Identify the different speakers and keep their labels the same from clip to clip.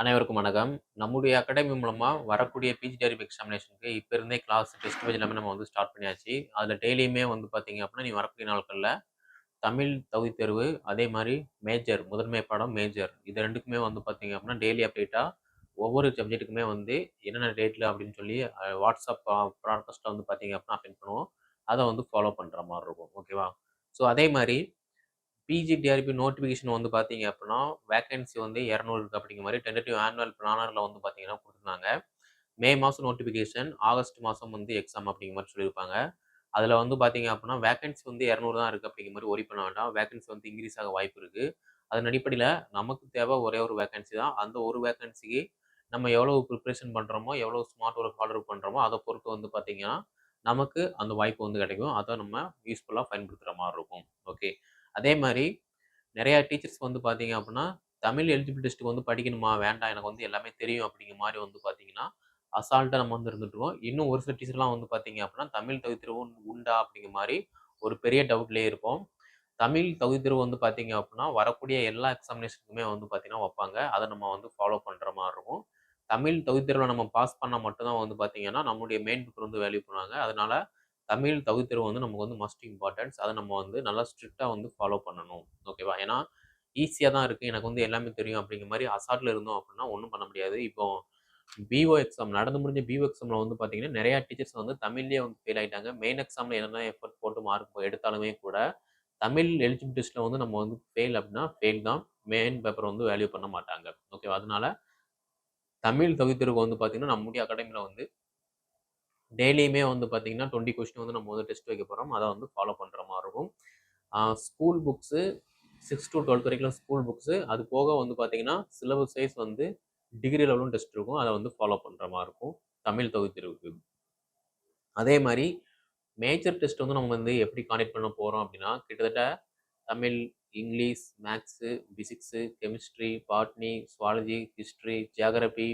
Speaker 1: அனைவருக்கும் வணக்கம். நம்முடைய அகாடமி மூலமாக வரக்கூடிய பிஜிடிஆர்பி எக்ஸாமினேஷனுக்கு இப்போ இருந்தே கிளாஸ், டெஸ்ட் பேஜ் எல்லாமே நம்ம வந்து ஸ்டார்ட் பண்ணியாச்சு. அதில் டெய்லியுமே வந்து பார்த்தீங்க அப்படின்னா நீ வரக்கூடிய நாட்களில் தமிழ் தகுதி தேர்வு, அதே மாதிரி மேஜர் முதன்மை பாடம், மேஜர் இது ரெண்டுக்குமே வந்து பார்த்தீங்க அப்படின்னா டெய்லி அப்டேட்டாக ஒவ்வொரு சப்ஜெக்ட்டுக்குமே வந்து என்னென்ன டேட்டில் அப்படின்னு சொல்லி வாட்ஸ்அப் பா வந்து பார்த்தீங்க அப்படின்னா அப்டேட் பண்ணுவோம். அதை வந்து ஃபாலோ பண்ணுற மாதிரி இருக்கும். ஓகேவா? ஸோ அதே மாதிரி பிஜிடிஆர்பி நோட்டிஃபிகேஷன் வந்து பார்த்தீங்க அப்படின்னா வேக்கன்சி வந்து இரநூறு இருக்குது அப்படிங்கிற மாதிரி டென்டேட்டிவ் ஆனுவல் பிளானரில் வந்து பார்த்தீங்கன்னா கொடுத்துருந்தாங்க மே மாதம் நோட்டிஃபிகேஷன், ஆகஸ்ட் மாதம் வந்து எக்ஸாம் அப்படிங்கிற மாதிரி சொல்லியிருப்பாங்க. அதில் வந்து பார்த்தீங்க அப்படின்னா வேக்கன்சி வந்து 200 தான் இருக்குது அப்படிங்கிற மாதிரி ஒரி பண்ண வேண்டாம். வேக்கன்சி வந்து இன்க்ரீஸ் ஆக வாய்ப்பு இருக்குது அதன் அடிப்படையில் நமக்கு தேவை ஒரே ஒரு வேக்கன்சி தான். அந்த ஒரு வேக்கன்சிக்கு நம்ம எவ்வளோ ப்ரிப்ரேஷன் பண்ணுறோமோ எவ்வளோ ஸ்மார்ட் ஒர்க் ஹார்ட் பண்ணுறோமோ அதை பொறுத்து வந்து பார்த்தீங்கன்னா, நமக்கு அந்த வாய்ப்பு வந்து கிடைக்கும். அதை நம்ம யூஸ்ஃபுல்லாக பயன்படுத்துகிற மாதிரி இருக்கும். ஓகே. அதே மாதிரி நிறையா டீச்சர்ஸ் வந்து பார்த்தீங்க அப்படின்னா தமிழ் எலிஜிபிள் டெஸ்ட்டுக்கு வந்து படிக்கணுமா? வேண்டாம் எனக்கு வந்து எல்லாமே தெரியும் அப்படிங்கிற மாதிரி வந்து பார்த்தீங்கன்னா, அசால்ட்டாக நம்ம வந்து இருந்துட்டுருவோம் இன்னும் ஒரு சில டீச்சர்லாம் வந்து பார்த்தீங்க அப்படின்னா தமிழ் தகுதி தேர்வு உண்டா? அப்படிங்கிற மாதிரி ஒரு பெரிய டவுட்லேயே இருப்போம். தமிழ் தகுதி தேர்வு வந்து பார்த்தீங்க அப்படின்னா வரக்கூடிய எல்லா எக்ஸாமினேஷனுக்குமே வந்து பார்த்தீங்கன்னா வைப்பாங்க அதை நம்ம வந்து ஃபாலோ பண்ணுற மாதிரி இருக்கும். தமிழ் தகுதி தேர்வில் நம்ம பாஸ் பண்ணால் மட்டும்தான் வந்து பார்த்தீங்கன்னா, நம்முடைய மெயின் புக் வந்து வேல்யூ பண்ணுவாங்க. அதனால தமிழ் தகுதித்தேர்வு வந்து நமக்கு வந்து மஸ்ட் இம்பார்ட்டன்ஸ். அதை நம்ம வந்து நல்லா ஸ்ட்ரிக்டாக வந்து ஃபாலோ பண்ணணும். ஓகேவா? ஏன்னா, ஈஸியாக தான் இருக்குது எனக்கு வந்து எல்லாமே தெரியும் அப்படிங்கிற மாதிரி அசாட்டில் இருந்தோம் அப்படின்னா ஒன்றும் பண்ண முடியாது. இப்போ பிஓ எக்ஸாம் நடந்து முடிஞ்ச பிஓ எக்ஸாம்ல வந்து பார்த்தீங்கன்னா, நிறையா டீச்சர்ஸ் வந்து தமிழ்லேயே வந்து ஃபெயில் ஆகிட்டாங்க மெயின் எக்ஸாமில் என்னென்ன எஃபோர்ட் போட்டு மார்க் எடுத்தாலுமே கூட, தமிழ் எலிஜிபிலிட்டிஸில் வந்து நம்ம வந்து ஃபெயில் அப்படின்னா ஃபெயில் தான். மெயின் பேப்பர் வந்து வேல்யூ பண்ண மாட்டாங்க. ஓகேவா? அதனால தமிழ் தகுதித் தேர்வுக்கு வந்து பார்த்தீங்கன்னா, நம்முடைய அகாடமியில் வந்து டெய்லியுமே வந்து பார்த்தீங்கன்னா, 20 கொஸ்டின் வந்து நம்ம வந்து டெஸ்ட் வைக்க போகிறோம் அதை வந்து ஃபாலோ பண்ணுற மாதிரி இருக்கும். School books six to twelfth வரைக்கும் ஸ்கூல் புக்ஸு, அது போக வந்து பார்த்திங்கன்னா சிலபஸ் சைஸ் வந்து டிகிரி லெவலும் டெஸ்ட் இருக்கும். அதை வந்து ஃபாலோ பண்ணுற மாதிரி இருக்கும். தமிழ் தகுதித் தேர்வுக்கு. அதே மாதிரி மேஜர் டெஸ்ட் வந்து நம்ம வந்து எப்படி காண்டக்ட் பண்ண போகிறோம் அப்படின்னா, கிட்டத்தட்ட Tamil, English, maths physics, chemistry, botany, zoology, history, geography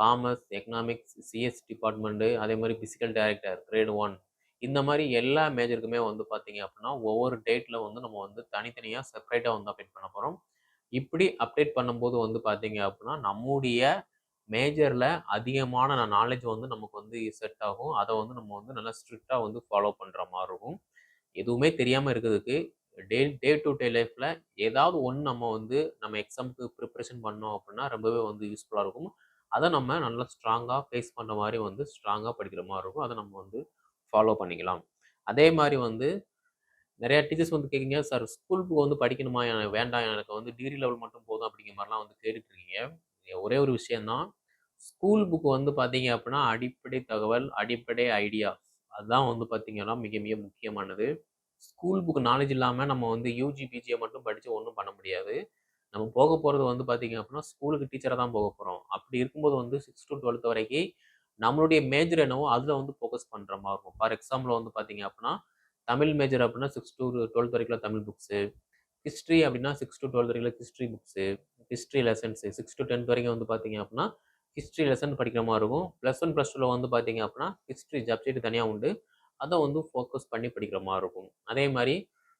Speaker 1: commerce, economics, CS department அதே மாதிரி ஃபிசிக்கல் டைரக்டர் கிரேட் ஒன் இந்த மாதிரி எல்லா மேஜருக்குமே வந்து பார்த்தீங்க அப்படின்னா ஒவ்வொரு டேட்டில் வந்து நம்ம வந்து தனித்தனியாக செப்பரேட்டாக வந்து அப்டேட் பண்ண போகிறோம் இப்படி அப்டேட் பண்ணும்போது வந்து பார்த்தீங்க அப்படின்னா நம்முடைய மேஜரில் அதிகமான நாலேஜ் வந்து நமக்கு வந்து செட் ஆகும். அதை வந்து நம்ம வந்து நல்லா ஸ்ட்ரிக்டாக வந்து ஃபாலோ பண்ணுற மாதிரி இருக்கும். எதுவுமே தெரியாமல் இருக்கிறதுக்கு டே டே டு டே லைஃப்பில் ஏதாவது ஒன்று நம்ம வந்து நம்ம எக்ஸாம்க்கு ப்ரிப்ரேஷன் பண்ணோம் அப்படின்னா ரொம்பவே வந்து யூஸ்ஃபுல்லாக இருக்கும். அதை நம்ம நல்லா ஸ்ட்ராங்காக ஃபேஸ் பண்ணுற மாதிரி வந்து ஸ்ட்ராங்காக படிக்கிற மாதிரி இருக்கும். அதை நம்ம வந்து ஃபாலோ பண்ணிக்கலாம். அதே மாதிரி வந்து நிறையா டீச்சர்ஸ் வந்து கேட்குறீங்க, "சார் ஸ்கூல் புக் வந்து படிக்கணுமா? எனக்கு வேண்டாம். எனக்கு வந்து டிகிரி லெவல் மட்டும் போதும்." அப்படிங்கிற மாதிரிலாம் வந்து கேட்டுட்ருக்கீங்க ஒரே ஒரு விஷயம் தான். ஸ்கூல் புக் வந்து பார்த்தீங்க அப்படின்னா அடிப்படை தகவல், அடிப்படை ஐடியா அதுதான் வந்து பார்த்தீங்கன்னா, மிக மிக முக்கியமானது. ஸ்கூல் புக் நாலேஜ் இல்லாமல் நம்ம வந்து யூஜி, பிஜியை மட்டும் படித்து ஒன்றும் பண்ண முடியாது. நம்ம போக போகிறது வந்து பார்த்திங்க அப்படின்னா ஸ்கூலுக்கு டீச்சராக தான் போக போகிறோம் அப்படி இருக்கும்போது வந்து சிக்ஸ் டூ 12த் வரைக்கும் நம்மளுடைய மேஜர் என்னவோ அதில் வந்து ஃபோக்கஸ் பண்ணுற மாதிரி இருக்கும். ஃபார் எக்ஸாம்பிள் வந்து பார்த்திங்க அப்படின்னா தமிழ் மேஜர் அப்படின்னா சிக்ஸ் டூ 12த் வரைக்கும் தமிழ் புக்ஸு. ஹிஸ்ட்ரி அப்படின்னா சிக்ஸ் டூ 12த் வரைக்கும் history books, history lessons six to tenth வரைக்கும் வந்து பார்த்தீங்க அப்படின்னா ஹிஸ்ட்ரி லெசன் படிக்கிற மாதிரி இருக்கும். ப்ளஸ் ஒன் ப்ளஸ் டூவில் வந்து பார்த்திங்க அப்படின்னா ஹிஸ்ட்ரி சப்ஜெக்ட் தனியாக உண்டு. அதை வந்து ஃபோக்கஸ் பண்ணி படிக்கிற மாதிரி இருக்கும். அதே மாதிரி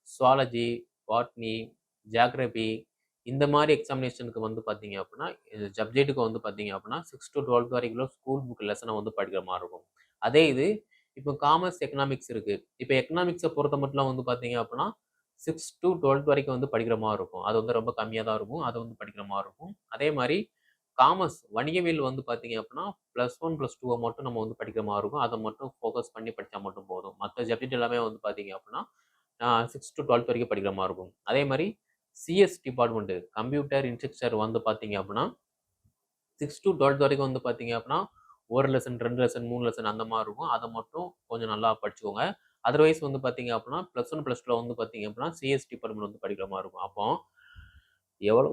Speaker 1: சுவாலஜி, பாட்னி, ஜியாகிரபி இந்த மாதிரி எக்ஸாமினேஷனுக்கு வந்து பார்த்தீங்க அப்படின்னா சப்ஜெக்ட்டுக்கு வந்து பார்த்தீங்க அப்டின்னா, 6 டூ 12த் வரைக்கும் ஸ்கூல் புக் லெசனை வந்து படிக்கிற மாதிரி இருக்கும். அதே இது இப்போ காமர்ஸ், எக்கனாமிக்ஸ் இருக்குது இப்போ எக்கனாமிக்ஸை பொறுத்த மட்டும் வந்து பார்த்தீங்க அப்டின்னா, 6 டூ 12த் வரைக்கும் வந்து படிக்கிற மாதிரி இருக்கும். அது வந்து ரொம்ப கம்மியாக தான் இருக்கும். அதை வந்து படிக்கிற மாதிரி இருக்கும். அதே மாதிரி காமர்ஸ் வணிகவியல் வந்து பார்த்தீங்க அப்படின்னா ப்ளஸ் ஒன் ப்ளஸ் டூவை மட்டும் நம்ம வந்து படிக்கிற மாதிரி இருக்கும். அதை மட்டும் ஃபோக்கஸ் பண்ணி படித்தா மட்டும் போதும். மற்ற சப்ஜெக்ட் எல்லாமே வந்து பார்த்தீங்க அப்டின்னா, ஆ 6 டூ 12த் வரைக்கும் படிக்கிற மாதிரி இருக்கும். அதே மாதிரி சிஎஸ் டிபார்ட்மெண்ட்டு கம்ப்யூட்டர் இன்ஸ்ட்ரக்சர் வந்து பார்த்தீங்க அப்டின்னா, 6 டூ 12த் வரைக்கும் வந்து பார்த்தீங்க அப்படின்னா ஒரு லெசன், ரெண்டு லெசன், மூணு லெசன் அந்த மாதிரி இருக்கும். அதை மட்டும் கொஞ்சம் நல்லா படிச்சுக்கோங்க. அதர்வைஸ் வந்து பார்த்தீங்க அப்படின்னா ப்ளஸ் ஒன் ப்ளஸ் டூவில் வந்து பார்த்தீங்க அப்படின்னா சிஎஸ் டிபார்ட்மெண்ட் வந்து படிக்கிற மாதிரி இருக்கும். அப்போ எவ்வளோ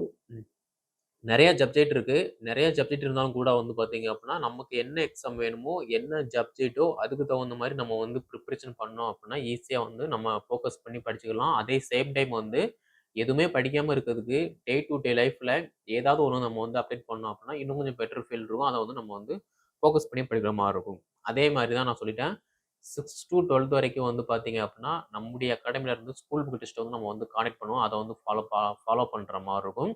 Speaker 1: நிறையா சப்ஜெக்ட் இருக்குது நிறைய சப்ஜெக்ட் இருந்தாலும் கூட வந்து பார்த்தீங்க அப்படின்னா நமக்கு என்ன எக்ஸாம் வேணுமோ, என்ன சப்ஜெக்ட்டோ அதுக்கு தகுந்த மாதிரி நம்ம வந்து ப்ரிப்ரேஷன் பண்ணோம் அப்படின்னா ஈஸியாக வந்து நம்ம ஃபோக்கஸ் பண்ணி படிச்சுக்கலாம். அதே சேம் டைம் வந்து எதுவுமே படிக்காமல் இருக்கிறதுக்கு டே டு டே லைஃப்பில் ஏதாவது ஒன்று நம்ம வந்து அப்டேட் பண்ணோம் அப்படின்னா இன்னும் கொஞ்சம் பெட்டர் ஃபீல் இருக்கும். அதை வந்து நம்ம வந்து ஃபோக்கஸ் பண்ணி படிக்கிற மாதிரி இருக்கும். அதே மாதிரி தான் நான் சொல்லிட்டேன். 6 டூ 12த் வரைக்கும் வந்து பார்த்தீங்க அப்படின்னா நம்முடைய அகாடமியில் இருந்து ஸ்கூல் புக் டெஸ்ட் வந்து நம்ம வந்து காண்டக்ட் பண்ணுவோம். அதை வந்து ஃபாலோ ஃபாலோ பண்ணுற மாதிரி இருக்கும்.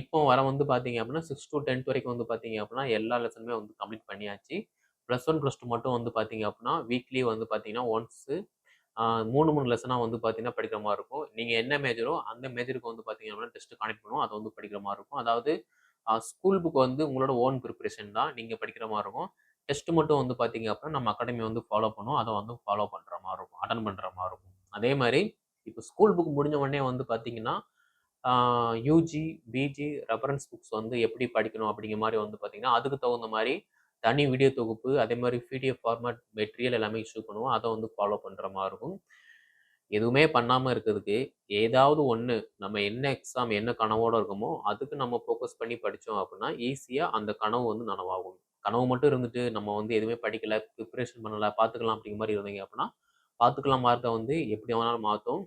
Speaker 1: இப்போ வர வந்து பார்த்தீங்க அப்படின்னா சிக்ஸ் டூ 10த் வரைக்கும் வந்து பார்த்தீங்க அப்படின்னா, எல்லா லெசனுமே வந்து கம்ப்ளீட் பண்ணியாச்சு. ப்ளஸ் ஒன் ப்ளஸ் டூ மட்டும் வந்து பார்த்தீங்க அப்படின்னா, வீக்லி வந்து பார்த்தீங்கன்னா, ஒன்ஸு மூணு மூணு லெசனாக வந்து பார்த்தீங்கன்னா படிக்கிற மாதிரி இருக்கும். நீங்கள் என்ன மேஜரோ அந்த மேஜருக்கு வந்து பார்த்தீங்க அப்படின்னா, டெஸ்ட் கனெக்ட் பண்ணுவோம். அதை வந்து படிக்கிற மாதிரி இருக்கும். அதாவது ஸ்கூல் புக் வந்து உங்களோட ஓன் ப்ரிப்பரேஷன் தான். நீங்கள் படிக்கிற மாதிரி இருக்கும். டெஸ்ட் மட்டும் வந்து பார்த்தீங்க அப்படின்னா, நம்ம அகாடமி வந்து ஃபாலோ பண்ணுவோம் அதை வந்து ஃபாலோ பண்ணுற மாதிரி இருக்கும். அட்டன் பண்ணுற மாதிரி இருக்கும். அதே மாதிரி இப்போ ஸ்கூல் புக் முடிஞ்ச உடனே வந்து பார்த்தீங்கன்னா, யூஜி பிஜி ரெஃபரன்ஸ் புக்ஸ் வந்து எப்படி படிக்கணும் அப்படிங்கிற மாதிரி வந்து பார்த்தீங்கன்னா, அதுக்கு தகுந்த மாதிரி தனி வீடியோ தொகுப்பு, அதே மாதிரி பிடிஎஃப் ஃபார்மேட் மெட்டீரியல் எல்லாமே இஷ்யூ பண்ணுவோம். அதை வந்து ஃபாலோ பண்ணுற மாதிரி இருக்கும். எதுவுமே பண்ணாமல் இருக்கிறதுக்கு, ஏதாவது ஒன்று நம்ம என்ன எக்ஸாம் என்ன கனவோடு இருக்கோமோ, அதுக்கு நம்ம ஃபோக்கஸ் பண்ணி படித்தோம் அப்படின்னா, ஈஸியாக அந்த கனவு வந்து நனவாகும். கனவு மட்டும் இருந்துட்டு நம்ம வந்து எதுவுமே படிக்கலை ப்ரிப்பரேஷன் பண்ணலை பார்த்துக்கலாம் அப்படிங்கிற மாதிரி இருந்தீங்க அப்படின்னா, பார்த்துக்கலாம் மார்க்கை வந்து எப்படி வேணாலும் மாற்றும்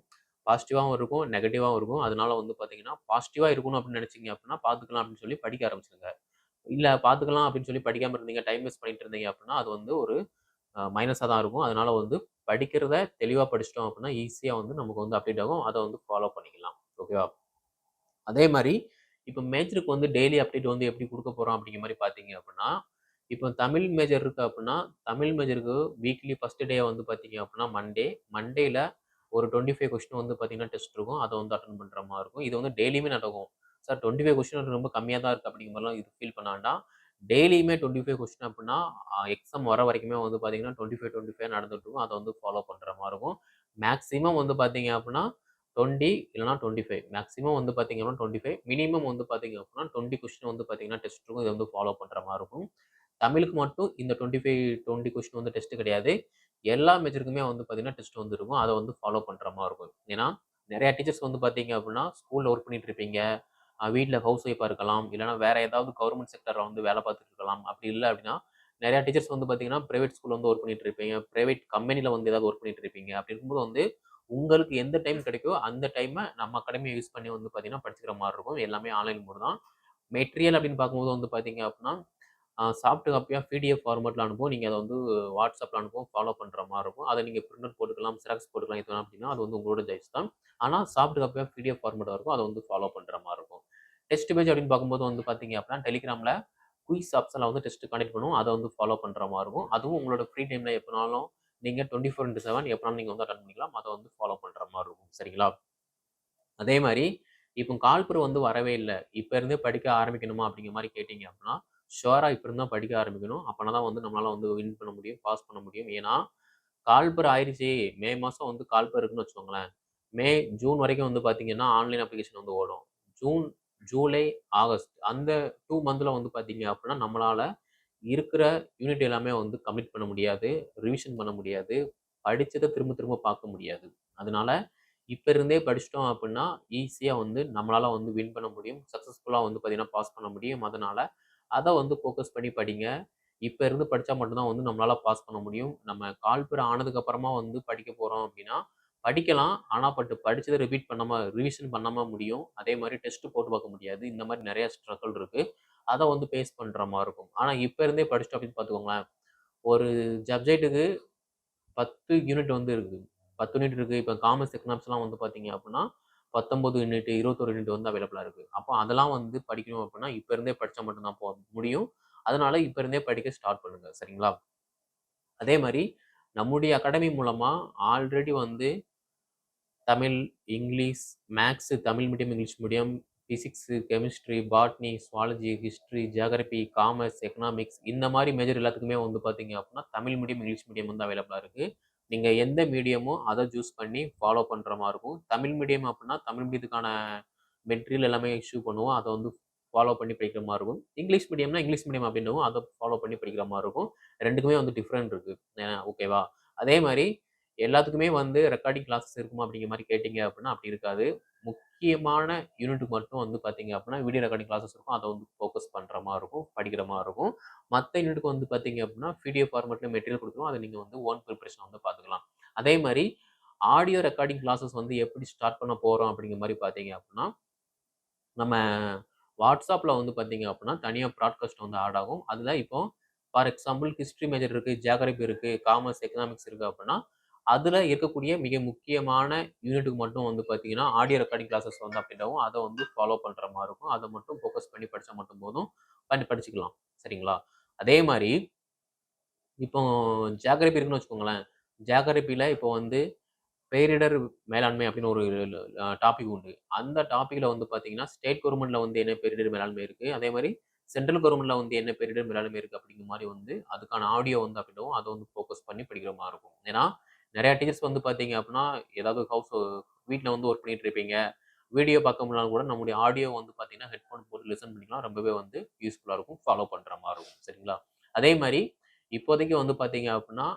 Speaker 1: பாசிட்டிவாகவும் இருக்கும், நெகட்டிவாகவும் இருக்கும். அதனால வந்து பார்த்தீங்கன்னா, பாசிட்டிவாக இருக்கணும் அப்படின்னு நினச்சிங்க அப்படின்னா, பார்த்துக்கலாம் அப்படின்னு சொல்லி படிக்க ஆரம்பிச்சுருங்க. இல்லை பார்த்துக்கலாம் அப்படின்னு சொல்லி படிக்காமல் இருந்தீங்க, டைம் வேஸ்ட் பண்ணிட்டு இருந்தீங்க அப்படின்னா, அது வந்து ஒரு மைனஸாக தான் இருக்கும். அதனால வந்து படிக்கிறத தெளிவாக படிச்சுட்டோம் அப்படின்னா, ஈஸியாக வந்து நமக்கு வந்து அப்டேட் ஆகும். அதை வந்து ஃபாலோ பண்ணிக்கலாம். ஓகேவா? அதே மாதிரி இப்போ மேஜருக்கு வந்து டெய்லி அப்டேட் வந்து எப்படி கொடுக்க போகிறோம் அப்படிங்கிற மாதிரி பார்த்தீங்க அப்படின்னா, இப்போ தமிழ் மேஜர் இருக்கு அப்படின்னா, தமிழ் மேஜருக்கு வீக்லி ஃபர்ஸ்ட் டே வந்து பார்த்தீங்க அப்படின்னா மண்டே. மண்டேல ஒரு 25 கொஸ்டின் வந்து பார்த்தீங்கன்னா டெஸ்ட் இருக்கும். அதை வந்து அட்டன் பண்ணுற மாதிரி இருக்கும். இது வந்து டெய்லியுமே நடக்கும். சார் 25 கொஸ்டின் ரொம்ப கம்மியாக தான் இருக்குது அப்படிங்கிற மாதிரிலாம் இது ஃபீல் பண்ணாண்டா டெய்லியுமே டுவெண்ட்டி ஃபைவ் கொஸ்டின் அப்படின்னா, எக்ஸாம் வர வரைக்குமே வந்து பார்த்தீங்கன்னா 25, 25 நடந்துட்டு இருக்கும். அதை வந்து ஃபாலோ பண்ணுற மாதிரி இருக்கும். மேக்ஸிமம் வந்து பார்த்தீங்க அப்படின்னா டுவெண்ட்டி இல்லைனா டுவெண்ட்டி ஃபைவ் மேக்ஸிமம் வந்து பார்த்தீங்க அப்படின்னா 25 மினிமம் வந்து பார்த்தீங்க அப்படின்னா 20 கொஸ்டின் வந்து பார்த்தீங்கன்னா டெஸ்ட் இருக்கும். இத வந்து ஃபாலோ பண்ணுற மாதிரி இருக்கும். தமிழுக்கு மட்டும் இந்த 25, 20 கொஸ்டின் வந்து டெஸ்ட் கிடையாது. எல்லா மேஜருக்குமே வந்து பார்த்தீங்கன்னா டெஸ்ட் வந்து இருக்கும். வந்து ஃபாலோ பண்ணுற மாதிரி இருக்கும். ஏன்னா, நிறையா டீச்சர்ஸ் வந்து பார்த்தீங்க அப்படின்னா, ஸ்கூலில் ஒர்க் பண்ணிட்டு இருப்பீங்க. வீட்டில் ஹவுஸ் ஒய்ஃபாக இருக்கலாம். இல்லைனா வேறு ஏதாவது கவர்மெண்ட் செக்டரில் வந்து வேலை பார்த்துட்டு இருக்கலாம். அப்படி இல்லை அப்படின்னா, நிறையா டீச்சர்ஸ் வந்து பார்த்தீங்கன்னா, ப்ரைவேட் ஸ்கூலில் வந்து ஒர்க் பண்ணிட்டு இருப்பீங்க. ப்ரைவேட் கம்பெனியில் வந்து ஏதாவது ஒர்க் பண்ணிட்டு இருப்பீங்க. அப்படி இருக்கும்போது வந்து, உங்களுக்கு எந்த டைம் கிடைக்கோ, அந்த டைமை நம்ம அகாடமியை யூஸ் பண்ணி வந்து பார்த்தீங்கன்னா, படிச்சுக்கிற மாதிரி இருக்கும். எல்லாமே ஆன்லைன் மூலம் தான். மெட்டீரியல் அப்படின்னு பார்க்கும்போது வந்து பார்த்தீங்க அப்படின்னா, சாஃப்ட் காப்பியாக பிடிஎஃப் ஃபார்மேட்டில் அனுப்புவோம். நீங்கள் அதை வந்து வாட்ஸ்அப்பில் அனுப்புவோம். ஃபாலோ பண்ணுற மாதிரி இருக்கும். அதை நீங்கள் பிரிண்ட் அவுட் போட்டுக்கலாம், ஜெராக்ஸ் போட்டுக்கலாம். இது அப்படின்னா, அது வந்து உங்களோட சாய்ஸ் தான். ஆனால் சாஃப்ட் காப்பியாக பிடிஎஃப் ஃபார்மேட்டா இருக்கும். அதை வந்து ஃபாலோ பண்ணுற மாதிரி இருக்கும். டெஸ்ட் பேஜ் அப்படின்னு பார்க்கும்போது வந்து பார்த்தீங்க அப்படின்னா, டெலிகிராம்ல குயிஸ் ஆப்ஷனில் வந்து டெஸ்ட் கண்டக்ட் பண்ணுவோம். அதை வந்து ஃபாலோ பண்ணுற மாதிரி இருக்கும். அதுவும் உங்களோட ஃப்ரீ டைம்ல எப்பனாலும் நீங்க 24/7 எப்பனாலும் நீங்கள் வந்து அட்டன் பண்ணிக்கலாம். அதை வந்து ஃபாலோ பண்ணுற மாதிரி இருக்கும். சரிங்களா? அதே மாதிரி இப்போ கால்புரு வந்து வரவே இல்லை இப்போ இருந்தே படிக்க ஆரம்பிக்கணுமா அப்படிங்கிற மாதிரி கேட்டீங்க அப்படின்னா, ஷுவராக இப்போ இருந்தால் படிக்க ஆரம்பிக்கணும். அப்போனா தான் வந்து நம்மளால் வந்து வின் பண்ண முடியும், பாஸ் பண்ண முடியும். ஏன்னா, கால்பர் ஆயிடுச்சு மே மாதம் வந்து கால்பர் இருக்குன்னு வச்சுக்கோங்களேன். மே, ஜூன் வரைக்கும் வந்து பார்த்தீங்கன்னா, ஆன்லைன் அப்ளிகேஷன் வந்து ஓடும். ஜூன், ஜூலை, ஆகஸ்ட் அந்த டூ மந்தில் வந்து பார்த்தீங்க அப்படின்னா, நம்மளால இருக்கிற யூனிட் எல்லாமே வந்து கமிட் பண்ண முடியாது. ரிவிஷன் பண்ண முடியாது. படித்ததை திரும்ப திரும்ப பார்க்க முடியாது. அதனால இப்போ இருந்தே படிச்சுட்டோம் அப்படின்னா, ஈஸியாக வந்து நம்மளால் வந்து வின் பண்ண முடியும். சக்ஸஸ்ஃபுல்லாக வந்து பார்த்தீங்கன்னா, பாஸ் பண்ண முடியும். அதனால் அதை வந்து ஃபோக்கஸ் பண்ணி படிங்க. இப்போ இருந்து படித்தா மட்டும்தான் வந்து நம்மளால் பாஸ் பண்ண முடியும். நம்ம கால்புரு ஆனதுக்கப்புறமா வந்து படிக்க போகிறோம் அப்படின்னா, படிக்கலாம். ஆனால் பட் படித்ததை ரிப்பீட் பண்ணாமல் ரிவிஷன் பண்ணாமல் முடியும். அதே மாதிரி டெஸ்ட் போட்டு பார்க்க முடியாது. இந்த மாதிரி நிறையா ஸ்ட்ரகிள் இருக்குது அதை வந்து ஃபேஸ் பண்ணுற மாதிரி இருக்கும். ஆனால் இப்போ இருந்தே படிச்சுட்டு அப்படின்னு பார்த்துக்கோங்களேன். ஒரு சப்ஜெக்ட்டுக்கு 10 யூனிட் வந்து இருக்குது பத்து யூனிட் இருக்குது இப்போ காமர்ஸ், எக்கனாமிக்ஸ்லாம் வந்து பார்த்தீங்க அப்படின்னா, 19 யூனிட், 21 யூனிட் வந்து அவைலபிளாக இருக்குது அப்போ அதெல்லாம் வந்து படிக்கணும் அப்படின்னா, இப்போ இருந்தே படித்தா மட்டும்தான் போக போ முடியும். அதனால இப்போ இருந்தே படிக்க ஸ்டார்ட் பண்ணுங்கள் சரிங்களா? அதே மாதிரி நம்முடைய அகாடமி மூலமாக ஆல்ரெடி வந்து Tamil, English, maths Tamil medium, English medium, physics chemistry, botany, zoology, history geography commerce, economics இந்த மாதிரி மேஜர் எல்லாத்துக்குமே வந்து பார்த்தீங்க அப்படின்னா, தமிழ் மீடியம், இங்கிலீஷ் மீடியம் வந்து அவைலபிளாக இருக்குது நீங்கள் எந்த மீடியமோ அதை சூஸ் பண்ணி ஃபாலோ பண்ணுற மாதிரி இருக்கும். தமிழ் மீடியம் அப்படின்னா, தமிழ் மீடியத்துக்கான மெட்டீரியல் எல்லாமே இஷ்யூ பண்ணுவோம். அதை வந்து ஃபாலோ பண்ணி படிக்கிற மாதிரி இருக்கும். இங்கிலீஷ் மீடியம்னா, இங்கிலீஷ் மீடியம் அப்படின்னவும் அதை ஃபாலோ பண்ணி படிக்கிற மாதிரி இருக்கும். ரெண்டுக்குமே வந்து டிஃப்ரெண்ட் இருக்குது ஓகேவா? அதே மாதிரி எல்லாத்துக்குமே வந்து ரெக்கார்டிங் கிளாஸஸ் இருக்குமா அப்படிங்கிற மாதிரி கேட்டிங்க அப்படின்னா, அப்படி இருக்காது. முக்கியமான யூனிட்டுக்கு மட்டும் வந்து பார்த்தீங்க அப்படின்னா, வீடியோ ரெக்கார்டிங் கிளாஸஸ் இருக்கும். அதை வந்து ஃபோக்கஸ் பண்ணுற மாதிரி இருக்கும். படிக்கிற மாதிரி இருக்கும். மற்ற யூனிட்டுக்கு வந்து பார்த்தீங்க அப்படின்னா, வீடியோ ஃபார்மேட்ல மெட்டீரியல் கொடுக்கணும் அதை நீங்கள் வந்து ஓன் பிரிப்பரேஷன் வந்து பார்த்துக்கலாம். அதே மாதிரி ஆடியோ ரெக்கார்டிங் கிளாஸஸ் வந்து எப்படி ஸ்டார்ட் பண்ண போகிறோம் அப்படிங்கிற மாதிரி பார்த்தீங்க அப்படின்னா, நம்ம வாட்ஸ்அப்பில் வந்து பார்த்தீங்க அப்படின்னா, தனியாக ப்ராட்காஸ்ட் வந்து ஆட் ஆகும். அதில் இப்போ ஃபார் எக்ஸாம்பிள் ஹிஸ்ட்ரி மேஜர் இருக்குது ஜியாகிரபி இருக்குது காமர்ஸ், எக்கனாமிக்ஸ் இருக்குது அப்படின்னா, அதில் இருக்கக்கூடிய மிக முக்கியமான யூனிட்டுக்கு மட்டும் வந்து பார்த்தீங்கன்னா ஆடியோ ரெக்கார்டிங் கிளாஸஸ் வந்து அப்படின்றவும் அதை வந்து ஃபாலோ பண்ணுற மாதிரி இருக்கும். அதை மட்டும் ஃபோக்கஸ் பண்ணி படித்தா மட்டும் போதும். பண்ணி படிச்சுக்கலாம். சரிங்களா? அதே மாதிரி இப்போ ஜாகிரபி இருக்குன்னு வச்சுக்கோங்களேன். ஜாகிரபியில் இப்போ வந்து பேரிடர் மேலாண்மை அப்படின்னு ஒரு டாபிக் உண்டு. அந்த டாப்பிக்கில் வந்து பார்த்தீங்கன்னா ஸ்டேட் கவர்மெண்ட்டில் வந்து என்ன பேரிடர் மேலாண்மை இருக்குது அதே மாதிரி சென்ட்ரல் கவர்மெண்ட்டில் வந்து என்ன பேரிடர் மேலாண்மை இருக்குது அப்படிங்கிற மாதிரி வந்து அதுக்கான ஆடியோ வந்து அப்படின்னும் அதை வந்து ஃபோக்கஸ் பண்ணி படிக்கிற மாதிரி இருக்கும். ஏன்னா நிறையா டீச்சர்ஸ் வந்து பார்த்தீங்க அப்படின்னா ஏதாவது ஹவுஸ் வீட்டில் வந்து ஒர்க் பண்ணிட்டு இருப்பீங்க. வீடியோ பார்க்க முடியலாம் கூட நம்முடைய ஆடியோ வந்து பார்த்தீங்கன்னா ஹெட்ஃபோன் போட்டு லிசன் பண்ணிக்கலாம். ரொம்பவே வந்து யூஸ்ஃபுல்லாக இருக்கும். ஃபாலோ பண்ணுற மாதிரி இருக்கும். சரிங்களா? அதே மாதிரி இப்போதைக்கு வந்து பார்த்தீங்க அப்படின்னா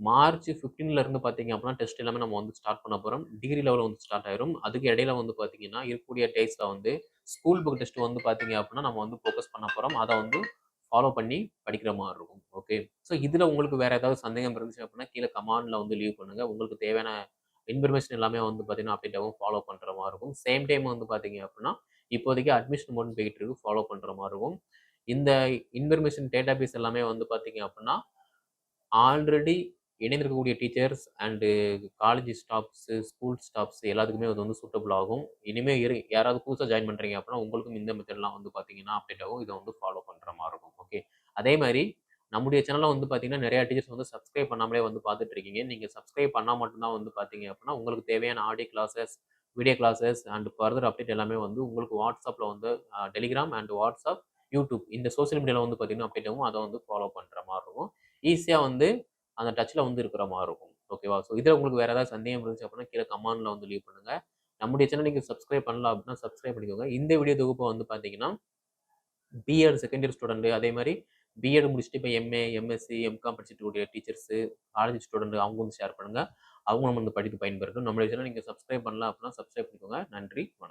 Speaker 1: மார்ச் ஃபிஃப்டீன்ல இருந்து பார்த்தீங்க அப்படின்னா டெஸ்ட் எல்லாமே நம்ம வந்து ஸ்டார்ட் பண்ண போகிறோம் டிகிரி லெவலில் வந்து ஸ்டார்ட் ஆயிரும். அதுக்கு இடையில வந்து பார்த்தீங்கன்னா இருக்கக்கூடிய டேஸில் வந்து ஸ்கூல் புக் டெஸ்ட் வந்து பார்த்தீங்க அப்படின்னா நம்ம வந்து ஃபோக்கஸ் பண்ண போகிறோம் அதை வந்து ஃபாலோ பண்ணி படிக்கிற மாதிரி இருக்கும். ஓகே ஸோ இதில் உங்களுக்கு வேறு ஏதாவது சந்தேகம் இருந்துச்சு அப்படின்னா கீழே கமாண்டில் வந்து லீவ் பண்ணுங்கள் உங்களுக்கு தேவையான இன்ஃபர்மேஷன் எல்லாமே வந்து பார்த்தீங்கன்னா அப்டேட்டாகவும் ஃபாலோ பண்ணுற மாதிரி இருக்கும். சேம் டைம் வந்து பார்த்தீங்க அப்படின்னா இப்போதைக்கு அட்மிஷன் மட்டும் போயிட்டு இருக்கு. ஃபாலோ பண்ணுற மாதிரி இருக்கும். இந்த இன்ஃபர்மேஷன் டேட்டா பேஸ் எல்லாமே வந்து பார்த்தீங்க அப்படின்னா already இணைந்திருக்கக்கூடிய teachers and college staffs school staffs எல்லாத்துக்குமே அது வந்து சூட்டபிள் ஆகும். இனிமேல் இரு யாராவது புதுசாக ஜாயின் பண்ணுறீங்க அப்படின்னா உங்களுக்கும் இந்த மெத்தட்லாம் வந்து பார்த்தீங்கன்னா அப்டேட் ஆகும். இதை வந்து ஃபாலோ பண்ணுற மாதிரி இருக்கும். அதே மாதிரி நம்முடைய சேனலில் வந்து பார்த்தீங்கன்னா நிறையா டீச்சர்ஸ் வந்து சப்ஸ்கிரைப் பண்ணாமலே வந்து பார்த்துட்டு இருக்கீங்க. நீங்கள் சப்ஸ்கிரைப் பண்ணால் மட்டும்தான் வந்து பார்த்தீங்க அப்படின்னா உங்களுக்கு தேவையான audio classes video classes and further update எல்லாமே வந்து உங்களுக்கு வாட்ஸ்அப்பில் வந்து டெலிகிராம் அண்ட் வாட்ஸ்அப் யூடியூப் இந்த சோஷியல் மீடியாவில் வந்து பார்த்தீங்கன்னா அப்டேட் ஆகும். அதை வந்து ஃபாலோ பண்ணுற மாதிரி இருக்கும். ஈஸியாக வந்து அந்த டச்சில் வந்து இருக்கிற மாதிரி இருக்கும். ஓகேவா ஸோ இதில் உங்களுக்கு வேறு ஏதாவது சந்தேகம் இருந்துச்சு அப்படின்னா கீழே கமாண்டில் வந்து லீவ் பண்ணுங்கள் நம்முடைய சேனல் நீங்கள் சப்ஸ்கிரைப் பண்ணலாம் அப்படின்னா சப்ஸ்கிரைப் பண்ணிக்கோங்க. இந்த வீடியோ தொகுப்பை வந்து பார்த்தீங்கன்னா பிஎட் செகண்ட் இயர் ஸ்டூடெண்ட் அதே மாதிரி பிஎட் முடிச்சுட்டு இப்போ எம்ஏ எம்எஸ்சி எம்காம் படிச்சுட்டு கூடிய டீச்சர்ஸு காலேஜ் ஸ்டூடெண்ட் அவங்க வந்து ஷேர் பண்ணுங்கள் அவங்க நம்ம வந்து படித்து பயன்பெறட்டும். நம்மளுடைய சேனல் நீங்கள் சப்ஸ்கிரைப் பண்ணலாம் அப்படின்னா சப்ஸ்கிரைப் பண்ணிக்கோங்க. நன்றி வணக்கம்.